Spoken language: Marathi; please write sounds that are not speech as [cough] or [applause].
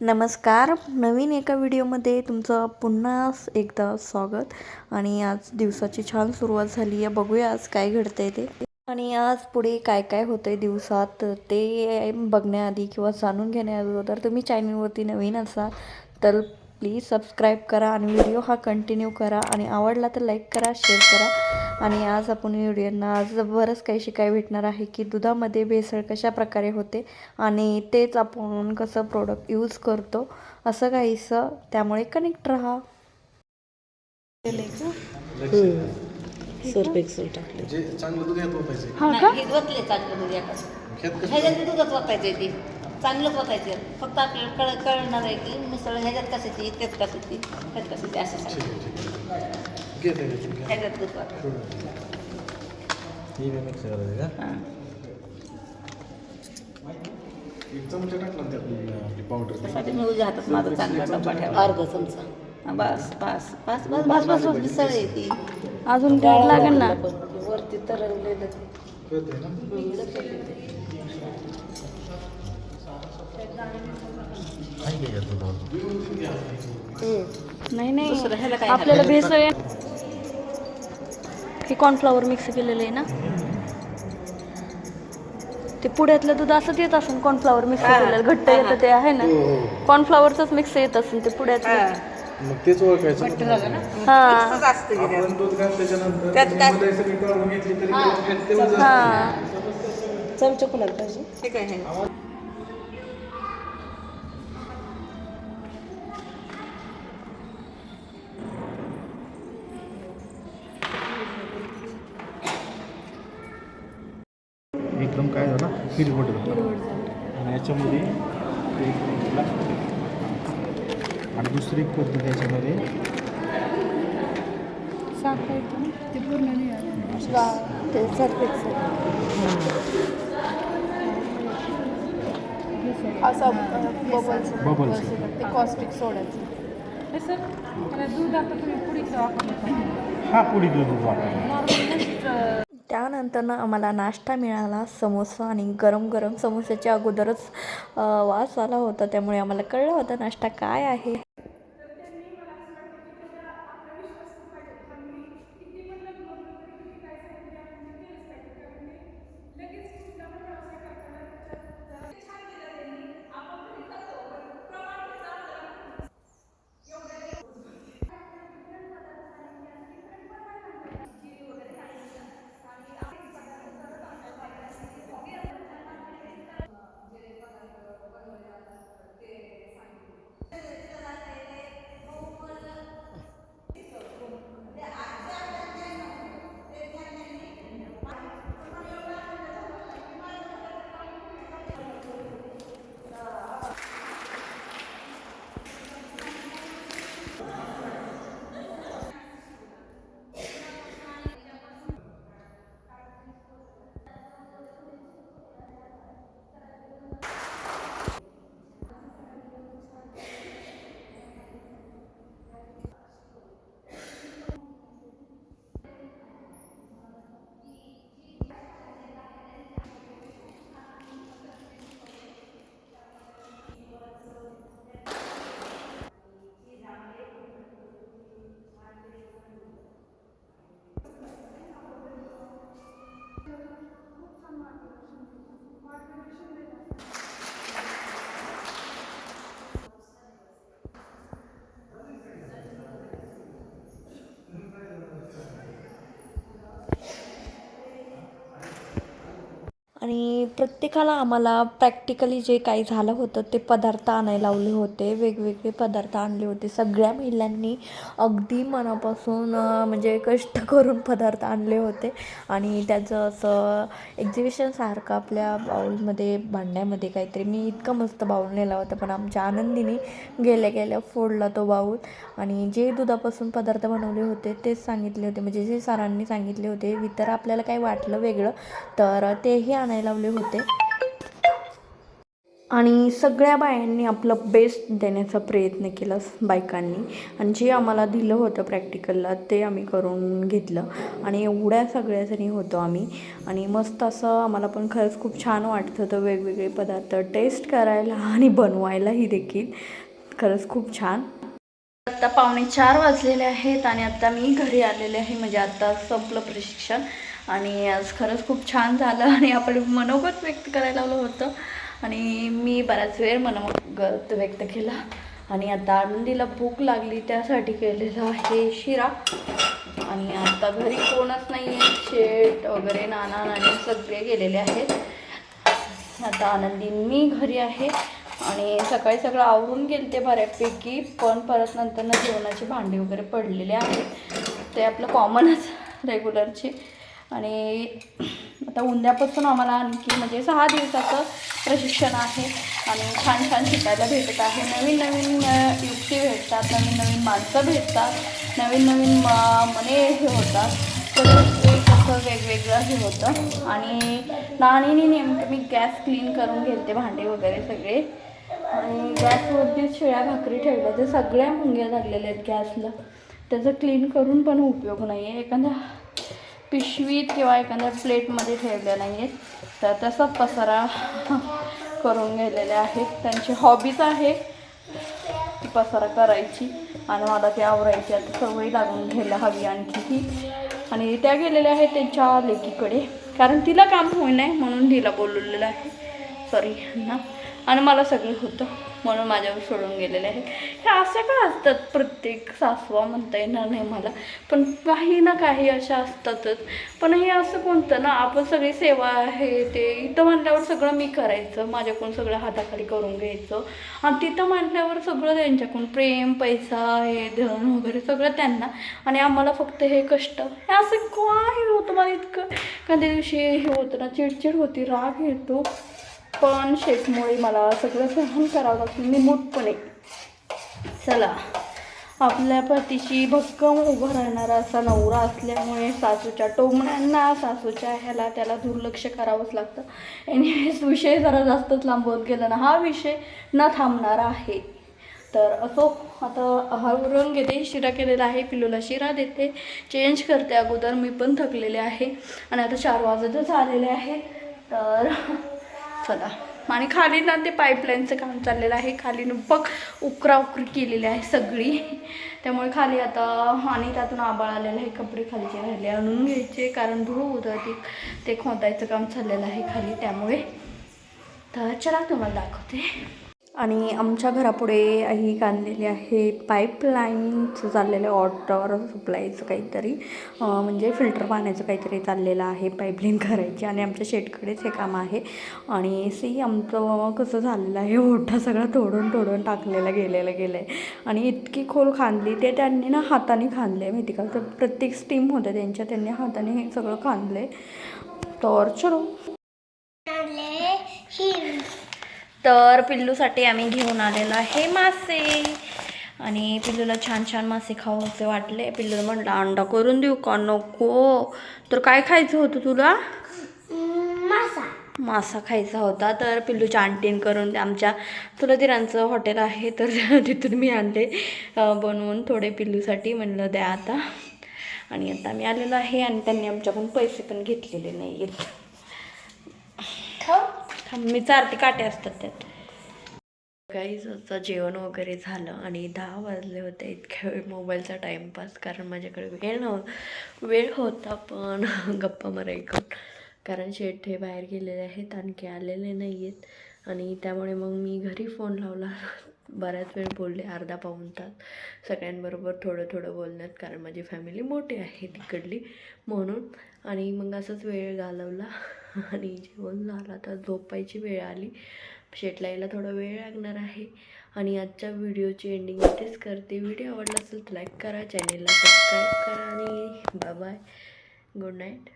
नमस्कार. नवीन एका व्हिडिओमध्ये तुमचं पुन्हा एकदा स्वागत. आणि आज दिवसाची छान सुरुवात झाली आहे. बघूया आज काय घडतंय ते. आणि आज पुढे काय काय होतं आहे दिवसात ते बघण्याआधी किंवा जाणून घेण्याअगोदर तुम्ही चॅनलवरती नवीन असाल तर प्लीज सबस्क्राईब करा आणि व्हिडिओ हा कंटिन्यू करा आणि आवडला तर लाईक करा शेअर करा. आणि आज आपण व्हिडिओना आज बरंच काही शिकाय भेटणार आहे की दुधामध्ये भेसळ कशा प्रकारे होते आणि तेच आपण कसं प्रोडक्ट यूज करतो असं काहीसं त्यामुळे कनेक्ट राहा. सर्फ एक्सेल टाकले. जे चांगलं दूध ह्यात ओतायचं नाही, हे वतले चांगलं दूध एकाच ह्यात कसं? ह्याच्यात दूधच वतायचं ते. चांगलंच वतायचं फक्त आपल्याला कळ कळणार आहे की मिसळ ह्याच्यात कशाची त्यात कशाची त्यात असं सांग घे ते घे, घे. ह्याच्यात त्यासाठी मी उद्या हातात माझा चांगला डब्बा ठेवा अर्धा चमचा. बस बस बस बस बस बस बस मिसळ आहे ती. अजून काय लागेल ना? वरती तरंगलेलं. नाही नाही. आपल्याला भेसळ आहे. हे कॉर्नफ्लॉवर मिक्स केलेलं आहे ना? ते पुढ्यातलं दूध असंच येत असेल कॉर्नफ्लॉवर मिक्स केलेलं. घट्ट येतं ते आहे ना? हो हो. कॉर्नफ्लॉवरचंच मिक्स येत असेल ते पुढ्यातलं. हां. मग तेच ओळखायचं. घट्ट झालं ना? काय झालं हिरवट झालं. आणि याच्यामध्ये एक. आणि दुसरी एक पद्धत याच्यामध्ये बबल्स बबल्स ते कॉस्टिक सोडायचं हे. सर दूध आता तुम्ही पुढीचं वापरलं हा पुढे दूध वापरलं नॉर्मल त्यानंतरनं आम्हाला नाश्ता मिळाला समोसा आणि गरम गरम समोस्याच्या अगोदरच वास आला होता. त्यामुळे आम्हाला कळलं होतं नाश्ता काय आहे. आणि प्रत्येकाला आम्हाला प्रॅक्टिकली जे काही झालं होतं ते पदार्थ आणायला लावले होते. वेगवेगळे पदार्थ आणले होते. सगळ्या महिलांनी अगदी मनापासून म्हणजे कष्ट करून पदार्थ आणले होते. आणि त्याचं असं एक्झिबिशनसारखं आपल्या बाऊलमध्ये भांड्यामध्ये काहीतरी. मी इतकं मस्त बाऊल नेला होता पण आमच्या आनंदीने गेल्या गेल्या फोडला तो बाऊल आणि जे दुधापासून पदार्थ बनवले होते तेच सांगितले होते. म्हणजे जे सरांनी सांगितले होते इतर आपल्याला काही वाटलं वेगळं तर तेही आणायला लावले होते. आणि सगळ्या बायांनी आपलं बेस्ट देण्याचा प्रयत्न केला बायकांनी. आणि जे आम्हाला दिलं होतं प्रॅक्टिकलला ते आम्ही करून घेतलं. आणि एवढ्या सगळ्याजणी होतो आम्ही. आणि मस्त असं आम्हाला पण खरंच खूप छान वाटत होतं वेगवेगळे पदार्थ टेस्ट करायला आणि बनवायलाही देखील. खरंच खूप छान. आत्ता पावणे चार वाजलेले आहेत आणि आता मी घरी आलेले आहे. म्हणजे आत्ता संपलं प्रशिक्षण. आणि आज खरंच खूप छान झालं आणि आपण मनोगत व्यक्त करायला लावलं होतं. आणि मी बराच वेळ मनोगत व्यक्त केला. आणि आता आनंदीला भूक लागली त्यासाठी केलेलं आहे शिरा. आणि आता घरी कोणच नाही आहे शेट वगैरे नाना नाणी सगळे गेलेले आहेत. आता आनंदी मी घरी आहे. आणि सकाळी सगळं आवरून गेले ते बऱ्यापैकी पण परत नंतर जेवणाची भांडी वगैरे पडलेले आहेत. ते आपलं कॉमनच रेग्युलरची आणि आता उद्यापासून आम्हाला आणखी म्हणजे सहा दिवसाचं प्रशिक्षण आहे आणि छान छान शिकायला भेटत आहे. नवीन नवीन युक्ती भेटतात नवीन नवीन माणसं भेटतात नवीन नवीन म- मने हे होतात. तर ते कसं वेगवेगळं हे होतं. आणि नाणीने नेमकं मी गॅस क्लीन करून घेते भांडे वगैरे सगळे. आणि गॅसवरतीच शिळ्या भाकरी ठेवल्या ते सगळ्या मुंग्या लागलेल्या आहेत गॅसला. त्याचं क्लीन करून पण उपयोग नाही आहे एखाद्या पिशवीत किंवा एखाद्या प्लेटमध्ये ठेवल्या नाही आहेत तर तसा पसारा [laughs] करून गेलेले आहेत. त्यांची हॉबीच आहे पसारा करायची आणि मला ती आवरायची. आता सवय लागून घ्यायला हवी आणखी ती. आणि त्या गेलेल्या आहेत त्यांच्या लेकीकडे. कारण तिला काम होई नाही म्हणून तिला बोलवलेलं आहे. सॉरी ना आणि मला सगळं होतं म्हणून माझ्यावर सोडून गेलेले आहेत. हे अशा का असतात? प्रत्येक सासवा म्हणता येणार नाही मला. पण काही ना काही अशा असतातच. पण हे असं कोणतं ना? आपण सगळी सेवा आहे ते इथं म्हटल्यावर सगळं मी करायचं. माझ्याकडून सगळं हाताखाली करून घ्यायचं. आणि तिथं म्हटल्यावर सगळं त्यांच्याकडून प्रेम पैसा हे धन वगैरे सगळं त्यांना. आणि आम्हाला फक्त हे कष्ट. हे असं काय होतं मला इतकं? कधी दिवशी हे होतं ना चिडचिड होती राग येतो. पण शेतमुळे मला सगळं सहन करावं लागतं. निमूटपणे चला. आपल्या पतीशी भक्कम उभं राहणारा असा नवरा असल्यामुळे सासूच्या टोमण्यांना सासूच्या ह्याला त्याला दुर्लक्ष करावंच लागतं. एनिवेज विषय जरा जास्तच लांबवत गेला ना. हा विषय न थांबणारा आहे. तर असो आता हळूहळू घेते शिरा केलेला आहे पिलूला शिरा देते. चेंज करते अगोदर. मी पण थकलेले आहे. आणि आता चार वाजतच आलेले आहे. तर चला. आणि खाली ना ते पाईपलाईनचं काम चाललेलं आहे. खाली बघ उकरा उकरी केलेली आहे सगळी. त्यामुळे खाली आता आणि त्यातून आबाळ आलेलं आहे. कपडे खालीचे राहिले आणून घ्यायचे. कारण धूळ होतं ती ते खोदायचं काम चाललेलं आहे खाली त्यामुळे. तर चला तुम्हाला दाखवते. आणि आमच्या घरापुढे ही कांदलेली आहे पाईपलाईनचं चाललेलं आहे वॉटर सप्लायचं काहीतरी. म्हणजे फिल्टर पाण्याचं काहीतरी चाललेलं आहे पाईपलाईन [laughs] करायची आणि आमच्या शेटकडेच हे काम आहे. आणि सी आमचं कसं झालेलं आहे ओढा सगळा तोडून तोडून टाकलेला गेलेलं गेलं आहे आणि इतकी खोल खांदली ते त्यांनी ना हाताने खांदले माहिती का? तर प्रत्येक स्टीम होत्या त्यांच्या त्यांनी हाताने हे सगळं खांदले तर चलो तर पिल्लूसाठी आम्ही घेऊन आलेलो आहे मासे. आणि पिल्लूला छान छान मासे खाऊ असे वाटले. पिल्लू म्हटलं अंडा करून देऊ का? नको. तर काय खायचं होतं तुला? मासा. खायचा होता. तर पिल्लूच्या आंटीन करून आमच्या चुलतीरांचं हॉटेल आहे तर [laughs] तिथून मी आणले बनवून थोडे पिल्लूसाठी म्हणलं द्या आता. आणि आता मी आलेलो आहे आणि त्यांनी आमच्याकडून पैसे पण घेतलेले नाही आहेत थांब, मी चारते काटे असतात त्यात. काहीच आता जेवण वगैरे झालं आणि दहा वाजले होते इतक्या वेळ मोबाईलचा टाईमपास कारण माझ्याकडे वेळ नव्ह वेळ होता पण [laughs] गप्पा मारायचं कारण शेठ हे बाहेर गेलेले आहेत आणखी आलेले नाही आहेत आणि त्यामुळे मग मी घरी फोन लावला. बऱ्याच वेळ बोलले अर्धा पाऊन तास. सगळ्यांबरोबर थोडं थोडं बोलण्यात कारण माझी फॅमिली मोठी आहे तिकडली म्हणून. आणि मग असंच वेळ घालवला. [laughs] आणि जेवण झालं. तर झोपायची वेळ आली. शेटला यायला थोडा वेळ लागणार आहे. आणि आजच्या व्हिडिओची एंडिंग इथेच करते. व्हिडिओ आवडला असेल तर लाईक करा. चॅनेलला सबस्क्राईब करा. आणि बाय गुड नाईट